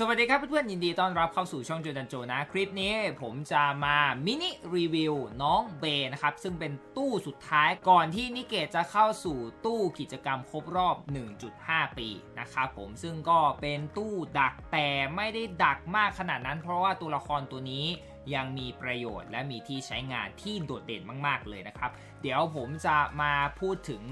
สวัสดีครับเพื่อนๆยินดีต้อนรับเข้าสู่ช่องจูดันโจนะ คลิปนี้ผมจะมามินิรีวิวน้องเบนะครับ ซึ่งเป็นตู้สุดท้ายก่อนที่นิเกตจะเข้าสู่ตู้กิจกรรมครบรอบ 1.5 ปีนะครับผมซึ่งก็เป็นตู้ดักแต่ไม่ได้ดักมากขนาดนั้น เพราะว่าตัวละครตัวนี้ยังมีประโยชน์และมีที่ใช้งานที่โดดเด่นมาก ๆเลยนะครับ เดี๋ยวผมจะมาพูดถึง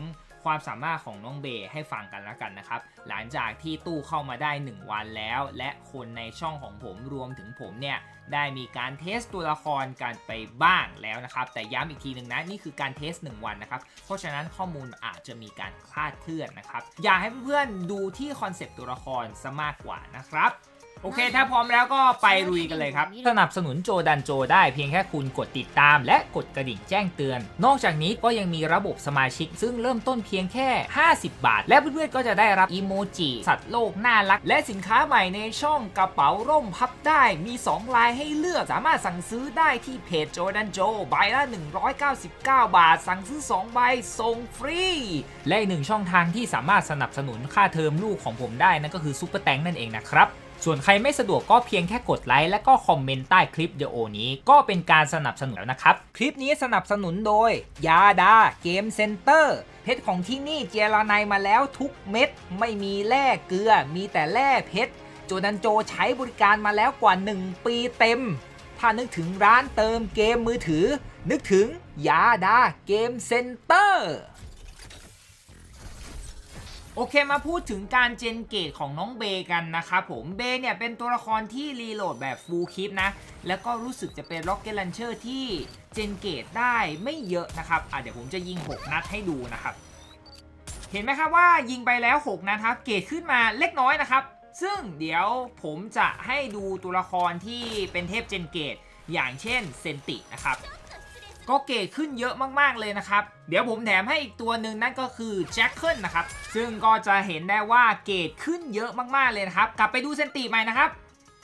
ความสามารถของน้องเบย์ให้ฟังกันแล้วกันนะครับ หลังจากที่ตู้เข้ามาได้ 1 วันแล้ว และคนในช่องของผมรวมถึงผมเนี่ยได้มีการเทสตัวละครกันไปบ้างแล้วนะครับ แต่ย้ำอีกทีหนึ่งนะนี่คือการเทส 1 วันนะครับ เพราะฉะนั้นข้อมูลอาจจะมีการคลาดเคลื่อนนะครับ อยากให้เพื่อนๆดูที่คอนเซปต์ตัวละครซะมากกว่านะครับ โอเค ถ้าพร้อมแล้วก็ไปลุยกันเลยครับ สนับสนุนโจดันโจได้เพียงแค่คุณกดติดตาม และกดกระดิ่งแจ้งเตือน นอกจากนี้ก็ยังมีระบบสมาชิก ซึ่งเริ่มต้นเพียงแค่ 50 บาท และเพื่อนๆก็จะได้รับอีโมจิสัตว์โลกน่ารัก และสินค้าใหม่ในช่องกระเป๋าร่มพับได้มี 2 ลายให้เลือกสามารถสั่งซื้อได้ที่เพจโจดันโจใบละ 199 บาท สั่งซื้อ 2 ใบส่งฟรีและอีกหนึ่งช่องทางที่สามารถสนับสนุนค่าเทอมลูกของผมได้นั่นก็คือซุปเปอร์แตงนั่นเองนะครับ ส่วนใครไม่สะดวกก็เพียงแค่กดไลค์และก็คอมเมนต์ใต้คลิปวิดีโอนี้ ก็เป็นการสนับสนุนแล้วนะครับ คลิปนี้สนับสนุนโดย ยาดาเกมเซ็นเตอร์เพชรของที่นี่เจรไนมาแล้วทุกเม็ด ไม่มีแร่เกลือ มีแต่แร่เพชรโจดันโจใช้บริการมาแล้วกว่า 1 ปีเต็ม ถ้านึกถึงร้านเติมเกมมือถือ นึกถึงยาดาเกมเซ็นเตอร์ โอเคมาพูดถึงการเจนเกตของน้องเบกันนะครับผมเบเนี่ยเป็นตัวละครที่รีโหลดแบบฟูลคลิปนะ แล้วก็รู้สึกจะเป็น Rocket Launcher ที่เจนเกตได้ไม่เยอะนะครับอะเดี๋ยวผมจะยิง 6 นัดให้ดูนะครับ เห็นไหมครับว่ายิงไปแล้ว 6นัดครับ เกตขึ้นมาเล็กน้อยนะครับ ซึ่งเดี๋ยวผมจะให้ดูตัวละครที่เป็นเทพเจนเกตอย่างเช่นเซนตินะครับ ก็เกรดขึ้นเยอะมากๆเลยนะครับ เดี๋ยวผมแถมให้อีกตัวหนึ่งนั่นก็คือแจ็คเกิลนะครับ ซึ่งก็จะเห็นได้ว่าเกรดขึ้นเยอะมากๆเลยนะครับ กลับไปดูเซนติใหม่นะครับ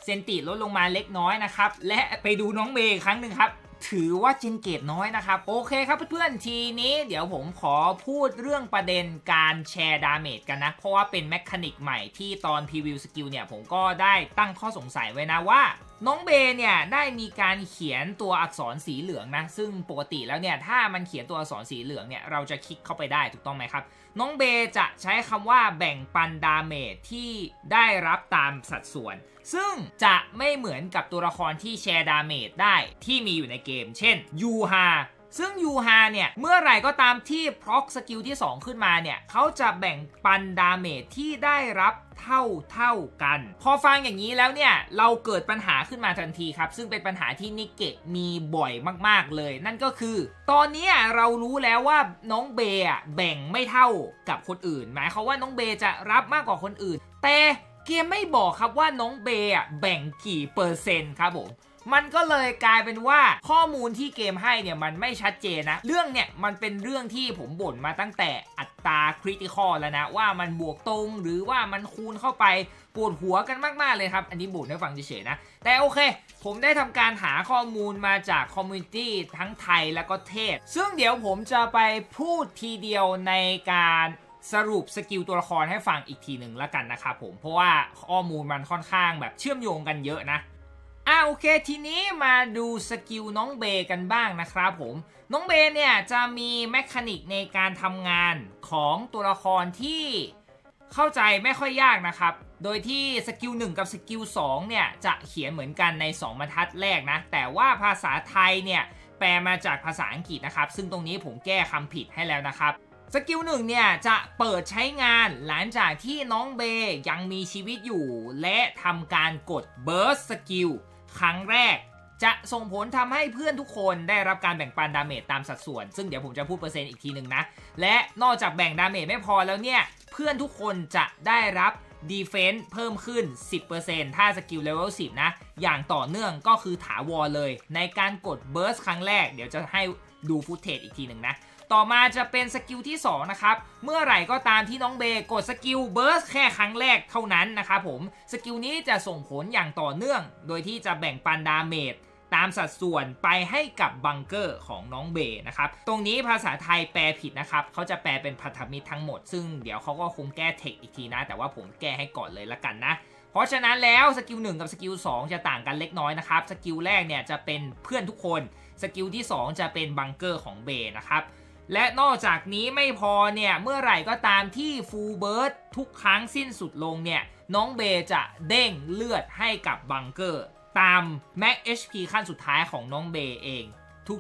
เซนติลดลงมาเล็กน้อยนะครับ และไปดูน้องเมย์ครั้งหนึ่งครับถือว่าเจนเกตน้อยนะครับ โอเคครับเพื่อนๆทีนี้เดี๋ยวผมขอพูดเรื่องประเด็นการแชร์ดาเมจกันนะ เพราะว่าเป็นแมคานิกใหม่ที่ตอนพรีวิวสกิลเนี่ย ผมก็ได้ตั้งข้อสงสัยไว้นะว่า น้องเบย์เนี่ยได้มีการเขียนตัวอักษรสีเหลืองนะซึ่งปกติแล้วเนี่ยถ้ามันเขียนตัวอักษรสีเหลืองเนี่ยเราจะคลิกเข้าไปได้ถูกต้องไหมครับ น้องเบย์จะใช้คำว่าแบ่งปันดาเมจที่ได้รับตามสัดส่วน ซึ่งจะไม่เหมือนกับตัวละครที่แชร์ดาเมจได้ที่มีอยู่ในเกม เช่นยูฮา ซึ่งยูฮาเนี่ย เมื่อไหร่ก็ตามที่พร็อกสกิลที่ 2 ขึ้นมาเนี่ย เขาจะแบ่งปันดาเมจที่ได้รับเท่าเท่ากัน พอฟังอย่างนี้แล้วเนี่ย เราเกิดปัญหาขึ้นมาทันทีครับ ซึ่งเป็นปัญหาที่นิกเกะมีบ่อยมากๆเลย นั่นก็คือ ตอนนี้เรารู้แล้วว่าน้องเบย์อะแบ่งไม่เท่ากับคนอื่น หมายความว่าน้องเบย์จะรับมากกว่าคนอื่น แต่เกมไม่บอกครับว่าน้องเบย์อะแบ่งกี่เปอร์เซ็นต์ครับผม มันก็เลยกลายเป็นว่าข้อมูลที่เกมให้เนี่ยมันไม่ชัดเจนนะ เรื่องเนี่ยมันเป็นเรื่องที่ผมบ่นมาตั้งแต่อัตราคริติคอลแล้วนะ ว่ามันบวกตรงหรือว่ามันคูณเข้าไปปวดหัวกันมากๆเลยครับ อันนี้บ่นให้ฟังเฉยๆนะ แต่โอเค ผมได้ทำการหาข้อมูลมาจากคอมมูนิตี้ทั้งไทยและก็เทศ ซึ่งเดี๋ยวผมจะไปพูดทีเดียวในการสรุปสกิลตัวละครให้ฟังอีกทีหนึ่งแล้วกันนะครับผม เพราะว่าข้อมูลมันค่อนข้างแบบเชื่อมโยงกันเยอะนะ อ่าโอเคทีนี้มาดูสกิลน้องเบย์กันบ้างนะครับผม น้องเบย์เนี่ยจะมีแมคานิกในการทำงานของตัวละครที่เข้าใจไม่ค่อยยากนะครับ โดยที่สกิล1กับสกิล2เนี่ยจะเขียนเหมือนกันใน 2บรรทัดแรกนะ แต่ว่าภาษาไทยเนี่ยแปลมาจากภาษาอังกฤษนะครับ ซึ่งตรงนี้ผมแก้คำผิดให้แล้วนะครับสกิลหนึ่งเนี่ยจะเปิดใช้งานหลังจากที่น้องเบย์ยังมีชีวิตอยู่ และทำการกด Burst สกิล ครั้งแรก จะส่งผลทำให้เพื่อนทุกคนได้รับการแบ่งปันดาเมจตามสัดส่วน ซึ่งเดี๋ยวผมจะพูดเปอร์เซ็นต์อีกทีหนึ่งนะ และนอกจากแบ่งดาเมจไม่พอแล้วเนี่ย เพื่อนทุกคนจะได้รับดีเฟน s ์เพิ่มขึ้น 10%ถ้าสกิลเลเวล 10 นะ อย่างต่อเนื่องก็คือถาวรเลย ในการกดเบิร์สครั้งแรก เดี๋ยวจะให้ดูฟุตเทจอีกทีหนึ่งนะ ต่อมาจะเป็นสกิลที่ 2 นะครับ เมื่อไหร่ก็ตามที่น้องเบย์กดสกิลเบิร์สแค่ครั้งแรกเท่านั้นนะครับผม สกิลนี้จะส่งผลอย่างต่อเนื่อง โดยที่จะแบ่งปันดาเมจตามสัดส่วนไปให้กับบังเกอร์ของน้องเบย์นะครับ ตรงนี้ภาษาไทยแปลผิดนะครับ เขาจะแปลเป็นพันธมิตรทั้งหมด ซึ่งเดี๋ยวเขาก็คงแก้เทคอีกทีนะ แต่ว่าผมแก้ให้ก่อนเลยละกันนะ เพราะฉะนั้นแล้วสกิล1กับสกิล2จะต่างกันเล็กน้อยนะครับ สกิลแรกเนี่ยจะเป็นเพื่อนทุกคน สกิลที่ 2 จะเป็นบังเกอร์ของเบย์นะครับ และนอกจากนี้ไม่พอเนี่ยเมื่อไหร่ก็ตามที่ฟูลเบิร์ดทุกครั้งสิ้นสุดลงเนี่ยน้องเบย์จะเด้งเลือดให้กับบังเกอร์ ตาม Max HP ขั้นสุดท้ายของน้องเบย์เอง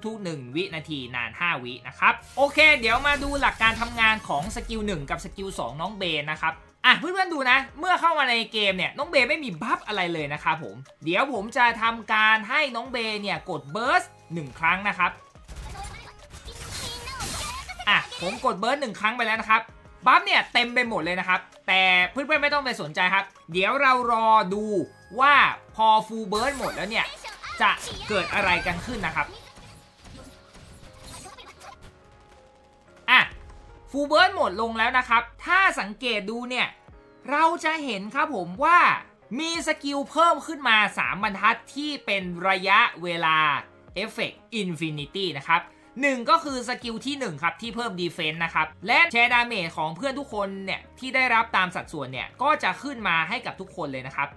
ทุกๆ 1 วินาทีนาน 5 วินะครับ โอเค เดี๋ยวมาดูหลักการทำงานของสกิล 1 กับสกิล 2 น้องเบย์นะครับอะเพื่อนๆดูนะ เมื่อเข้ามาในเกมเนี่ย น้องเบย์ไม่มีบัฟอะไรเลยนะครับผม เดี๋ยวผมจะทำการให้น้องเบย์เนี่ย กดเบิร์สหนึ่งครั้งนะครับ อะผมกดเบิร์สหนึ่งครั้งไปแล้วนะครับบัฟเนี่ยเต็มไปหมดเลยนะครับ แต่เพื่อนๆไม่ต้องไปสนใจครับ เดี๋ยวเรารอดูว่าพอฟูลเบิร์สหมดแล้วเนี่ย จะเกิดอะไรกันขึ้นนะครับอะฟูลเบิร์นหมดลงแล้วนะครับ ถ้าสังเกตดูเนี่ย เราจะเห็นครับผมว่ามีสกิลเพิ่มขึ้นมา 3 บรรทัดที่เป็นระยะเวลาเอฟเฟกต์อินฟินิตี้นะครับ หนึ่งก็คือสกิลที่ 1 ครับ ที่เพิ่มดีเฟนต์นะครับ และแชร์ดาเมจของเพื่อนทุกคนเนี่ย ที่ได้รับตามสัดส่วนเนี่ย ก็จะขึ้นมาให้กับทุกคนเลยนะครับ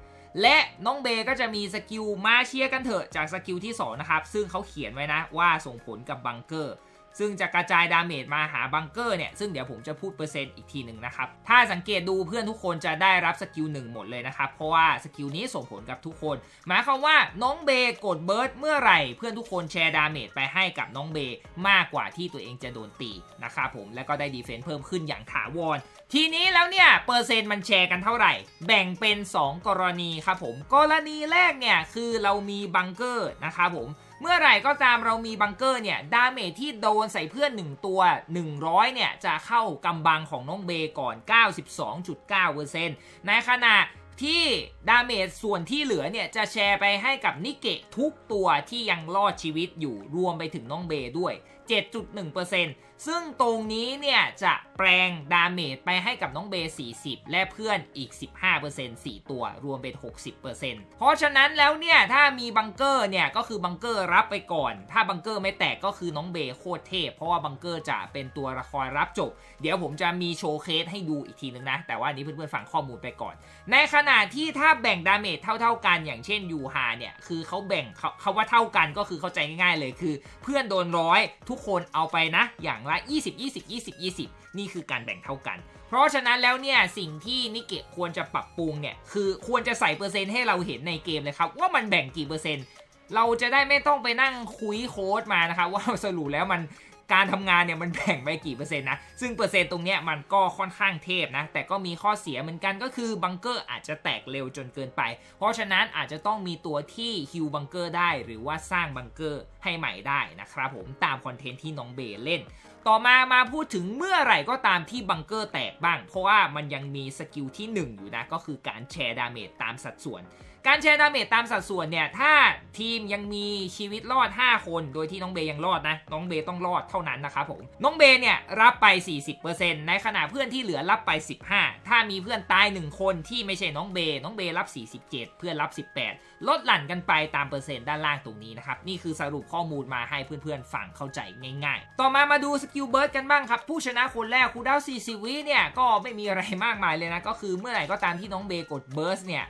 และน้องเบก็จะมีสกิลมาเชียร์กันเถอะจากสกิลที่ 2 นะครับ ซึ่งเขาเขียนไว้นะว่าส่งผลกับบังเกอร์ ซึ่งจะกระจายดาเมจมาหาบังเกอร์เนี่ย ซึ่งเดี๋ยวผมจะพูดเปอร์เซ็นต์อีกทีหนึ่งนะครับ ถ้าสังเกตดูเพื่อนทุกคนจะได้รับสกิลหนึ่งหมดเลยนะครับ เพราะว่าสกิลนี้ส่งผลกับทุกคน หมายความว่าน้องเบย์กดเบิร์ดเมื่อไหร่ เพื่อนทุกคนแชร์ดาเมจไปให้กับน้องเบย์มากกว่าที่ตัวเองจะโดนตีนะครับผม แล้วก็ได้ดีเฟนส์เพิ่มขึ้นอย่างถาวร ทีนี้แล้วเนี่ยเปอร์เซ็นต์มันแชร์กันเท่าไหร่ แบ่งเป็น 2 กรณีครับผม กรณีแรกเนี่ยคือเรามีบังเกอร์นะครับผมเมื่อไหร่ก็ตามเรามีบังเกอร์เนี่ย ดาเมจที่โดนใส่เพื่อน 1 ตัว 100 เนี่ย จะเข้ากำบังของน้องเบก่อน 92.9%ในขณะที่ดาเมจส่วนที่เหลือเนี่ย จะแชร์ไปให้กับนิเกะทุกตัวที่ยังรอดชีวิตอยู่รวมไปถึงน้องเบด้วย 7.1%ซึ่งตรงนี้เนี่ยจะแปลงดาเมจไปให้กับน้องเบย์40 และเพื่อนอีก 15% 4 ตัวรวมเป็น 60%เพราะฉะนั้นแล้วเนี่ย ถ้ามีบังเกอร์เนี่ย ก็คือบังเกอร์รับไปก่อน ถ้าบังเกอร์ไม่แตกก็คือน้องเบย์โคตรเทพ เพราะว่าบังเกอร์จะเป็นตัวละครรับจบ เดี๋ยวผมจะมีโชว์เคสให้ดูอีกทีนึงนะ แต่ว่านี้เพื่อนๆฟังข้อมูลไปก่อน ในขณะที่ถ้าแบ่งดาเมจเท่า ๆ กันอย่างเช่นยูฮาเนี่ยคือเขาแบ่งเขาว่าเท่ากันก็คือเข้าใจง่ายๆเลยคือ เพื่อนโดนร้อยทุกคนเอาไปนะอย่างละ 20 20 20 20 นี่คือการแบ่งเท่ากัน เพราะฉะนั้นแล้วเนี่ยสิ่งที่นิเกะควรจะปรับปรุงเนี่ยคือควรจะใส่เปอร์เซ็นต์ให้เราเห็นในเกมเลยครับว่ามันแบ่งกี่เปอร์เซ็นต์ เราจะได้ไม่ต้องไปนั่งคุยโค้ดมานะครับว่าสรุปแล้วมันการทำงานเนี่ยมันแบ่งไปกี่เปอร์เซ็นต์นะ ซึ่งเปอร์เซ็นต์ตรงเนี้ยมันก็ค่อนข้างเทพนะ แต่ก็มีข้อเสียเหมือนกันก็คือบังเกอร์อาจจะแตกเร็วจนเกินไป เพราะฉะนั้นอาจจะต้องมีตัวที่ฮิวบังเกอร์ได้ หรือว่าสร้างบังเกอร์ให้ใหม่ได้นะครับผมตามคอนเทนต์ที่น้องเบเล่น ต่อมามาพูดถึงเมื่อไหร่ก็ตามที่บังเกอร์แตกบ้าง เพราะว่ามันยังมีสกิลที่ 1 อยู่นะ ก็คือการแชร์ดาเมจตามสัดส่วน การแชร์ดาเมจตามสัดส่วนเนี่ยถ้าทีมยังมีชีวิตรอด 5 คน โดยที่น้องเบย์ยังรอดนะน้องเบย์ต้องรอดเท่านั้นนะครับผมน้องเบย์เนี่ยรับไป 40%ในขณะเพื่อนที่เหลือรับไป 15 ถ้ามีเพื่อนตาย 1 คนที่ไม่ใช่น้องเบย์น้องเบย์รับ 47 เพื่อนรับ 18 ลดหลั่นกันไปตามเปอร์เซ็นต์ด้านล่างตรงนี้นะครับนี่คือสรุปข้อมูลมาให้เพื่อนๆฟังเข้าใจง่าย ๆ ต่อมามาดูสกิลเบิร์ดกันบ้างครับผู้ชนะคนแรกคูดาว40วิเนี่ยก็ไม่มีอะไรมากมายเลยนะก็คือเมื่อไหร่ก็ตามที่น้องเบย์กดเบิร์สเนี่ย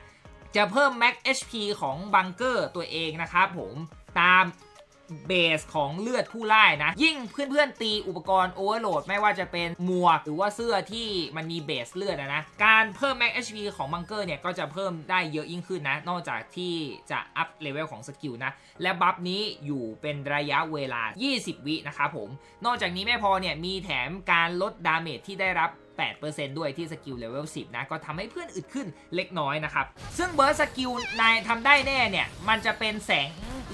จะเพิ่ม Max HP ของบังเกอร์ตัวเองนะครับผมตามเบสของเลือดผู้ไล่นะ ยิ่งเพื่อนๆตีอุปกรณ์โอเวอร์โหลดไม่ว่าจะเป็นหมวกหรือว่าเสื้อที่มันมีเบสเลือดนะนะ การเพิ่ม Max HP ของบังเกอร์เนี่ย ก็จะเพิ่มได้เยอะยิ่งขึ้นนะ นอกจากที่จะอัพเลเวลของสกิลนะ และบัฟนี้อยู่เป็นระยะเวลา 20 วินะครับผม นอกจากนี้ไม่พอเนี่ย มีแถมการลดดาเมจที่ได้รับ 8%ด้วยที่สกิลเลเวล10นะก็ทำให้เพื่อนอึดขึ้นเล็กน้อยนะครับซึ่งเบิร์ดสกิลนายทำได้แน่เนี่ยมันจะเป็นแสง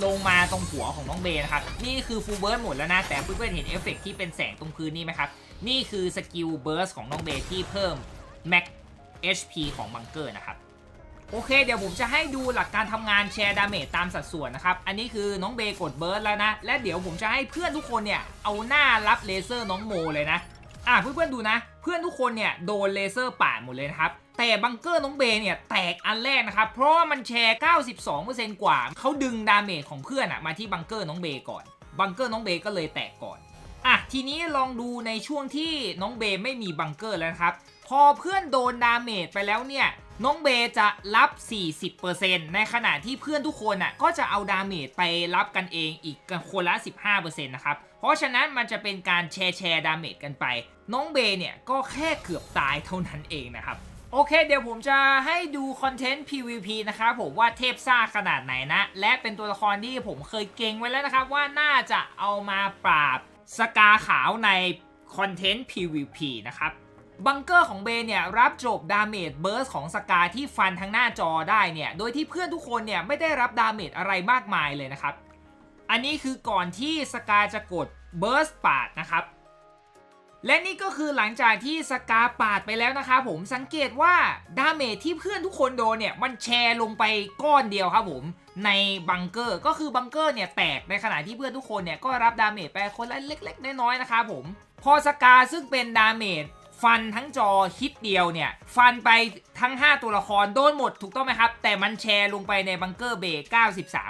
ลงมาตรงหัวของน้องเบย์นะครับนี่คือฟูลเบิร์ดหมดแล้วนะแต่เพื่อนๆเห็นเอฟเฟกต์ที่เป็นแสงตรงพื้นนี่ไหมครับนี่คือสกิลเบิร์สของน้องเบย์ที่เพิ่ม Max HP ของบังเกอร์นะครับโอเค เดี๋ยวผมจะให้ดูหลักการทำงานแชร์ดาเมจตามสัดส่วนนะครับ อันนี้คือน้องเบย์กดเบิร์ดแล้วนะ และเดี๋ยวผมจะให้เพื่อนทุกคนเนี่ย เอาหน้ารับเลเซอร์น้องโมเลยนะ อะเพื่อนๆดูนะ เพื่อนทุกคนเนี่ยโดนเลเซอร์ปาดหมดเลยนะครับแต่บังเกอร์น้องเบย์เนี่ยแตกอันแรกนะครับ เพราะว่ามันแชร์ 92%กว่า เขาดึงดาเมจของเพื่อนอะมาที่บังเกอร์น้องเบยก่อน บังเกอร์น้องเบยก็เลยแตกก่อน อะ ทีนี้ลองดูในช่วงที่น้องเบย์ไม่มีบังเกอร์แล้วครับ พอเพื่อนโดนดาเมจไปแล้วเนี่ย น้องเบจะรับ 40%ในขณะที่เพื่อนทุกคนน่ะก็จะเอาดาเมจไปรับกันเองอีกกันคนละ 15%นะครับ เพราะฉะนั้นมันจะเป็นการแชร์แชร์ดาเมจกันไป น้องเบเนี่ยก็แค่เกือบตายเท่านั้นเองนะครับ โอเค เดี๋ยวผมจะให้ดูคอนเทนต์ PVP นะครับผมว่าเทพซ่าขนาดไหนนะ และเป็นตัวละครที่ผมเคยเก่งไว้แล้วนะครับ ว่าน่าจะเอามาปราบสกาขาวในคอนเทนต์ PVP นะครับ บังเกอร์ของเบย์เนี่ยรับจบดาเมจเบิร์สของสกาที่ฟันทั้งหน้าจอได้เนี่ย โดยที่เพื่อนทุกคนเนี่ยไม่ได้รับดาเมจอะไรมากมายเลยนะครับ อันนี้คือก่อนที่สกาจะกดเบิร์สปาดนะครับ และนี่ก็คือหลังจากที่สกาปาดไปแล้วนะครับผมสังเกตว่าดาเมจที่เพื่อนทุกคนโดนเนี่ยมันแชร์ลงไปก้อนเดียวครับผมในบังเกอร์ก็คือบังเกอร์เนี่ยแตกในขณะที่เพื่อนทุกคนเนี่ยก็รับดาเมจไปคนละเล็ก ๆ น้อยๆนะครับผมพอสกาซึ่งเป็นดาเมจ ฟันทั้งจอฮิตเดียวเนี่ย ฟันไปทั้ง 5 ตัวละครโดนหมดถูกต้องไหมครับ แต่มันแชร์ลงไปในบังเกอร์เบย์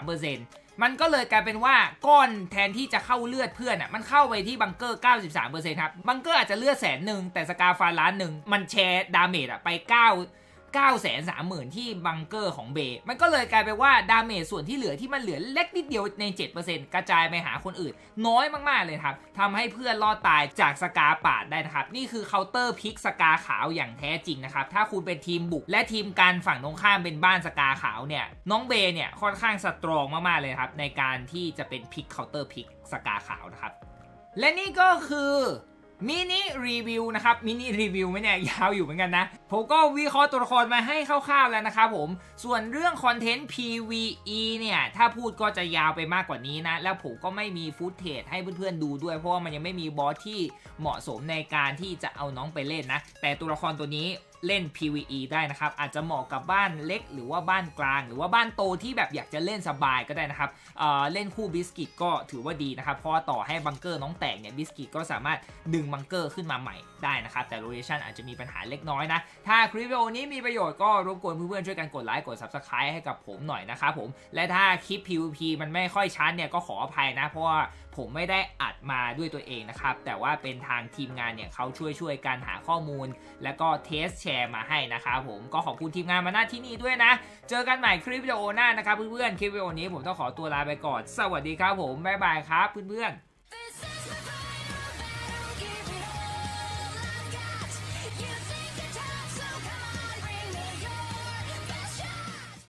93%มันก็เลยกลายเป็นว่าก้อนแทนที่จะเข้าเลือดเพื่อนอะมันเข้าไปที่บังเกอร์ 93%ครับบังเกอร์อาจจะเลือดแสนหนึ่งแต่สกาฟันล้านหนึ่งมันแชร์ดาเมจอะไป 9 9 3 0 0 0 0 ที่บังเกอร์ของเบย์มันก็เลยกลายเป็นว่าดาเมจส่วนที่เหลือที่มันเหลือเล็กนิดเดียวใน 7%กระจายไปหาคนอื่น น้อยมากๆเลยครับทำให้เพื่อนรอดตายจากสกาปาดได้นะครับ นี่คือเคาน์เตอร์พิกสกาขาวอย่างแท้จริงนะครับ ถ้าคุณเป็นทีมบุกและทีมกันฝั่งตรงข้ามเป็นบ้านสกาขาวเนี่ยน้องเบย์เนี่ยค่อนข้างสตรองมากๆเลยครับในการที่จะเป็นพิกเคาน์เตอร์พิกสกาขาวนะครับและนี่ก็คือ มินิรีวิวนะครับมินิรีวิวไม่เนี่ยยาวอยู่เหมือนกันนะผมก็วิเคราะห์ตัวละครมาให้คร่าวๆแล้วนะครับผมส่วนเรื่องคอนเทนต์ PVE เนี่ย ถ้าพูดก็จะยาวไปมากกว่านี้นะ แล้วผมก็ไม่มีฟุตเทจให้เพื่อนๆดูด้วย เพราะว่ามันยังไม่มีบอสที่เหมาะสมในการที่จะเอาน้องไปเล่นนะ แต่ตัวละครตัวนี้ เล่น PVE ได้นะครับ อาจจะเหมาะกับบ้านเล็ก หรือว่าบ้านกลาง หรือว่าบ้านโตที่แบบอยากจะเล่นสบายก็ได้นะครับเเล่นคู่บิสกิตก็ถือว่าดีนะครับ เพราะต่อให้บังเกอร์น้องแตกเนี่ยบิสกิตก็สามารถดึงบังเกอร์ขึ้นมาใหม่ได้นะครับ แต่โลเคชันอาจจะมีปัญหาเล็กน้อยนะ ถ้าคลิปวิดีโอนี้มีประโยชน์ก็รบกวนเพื่อนๆช่วยกันกดไลค์กด Subscribe ให้กับผมหน่อยนะครับผม และถ้าคลิป PVP มันไม่ค่อยชัดเนี่ยก็ขออภัยนะ เพราะว่าผมไม่ได้อัดมาด้วยตัวเองนะครับแต่ว่าเป็นทางทีมงานเนี่ยเขาช่วยช่วยการหาข้อมูล แล้วก็เทสแชร์มาให้นะครับผมก็ขอบคุณทีมงานมาหน้าที่นี่ด้วยนะ เจอกันใหม่คลิปวิดีโอหน้านะครับเพื่อนๆคลิปวิดีโอนี้ผมต้องขอตัวลาไปก่อน สวัสดีครับผมบ๊ายบายครับเพื่อนๆ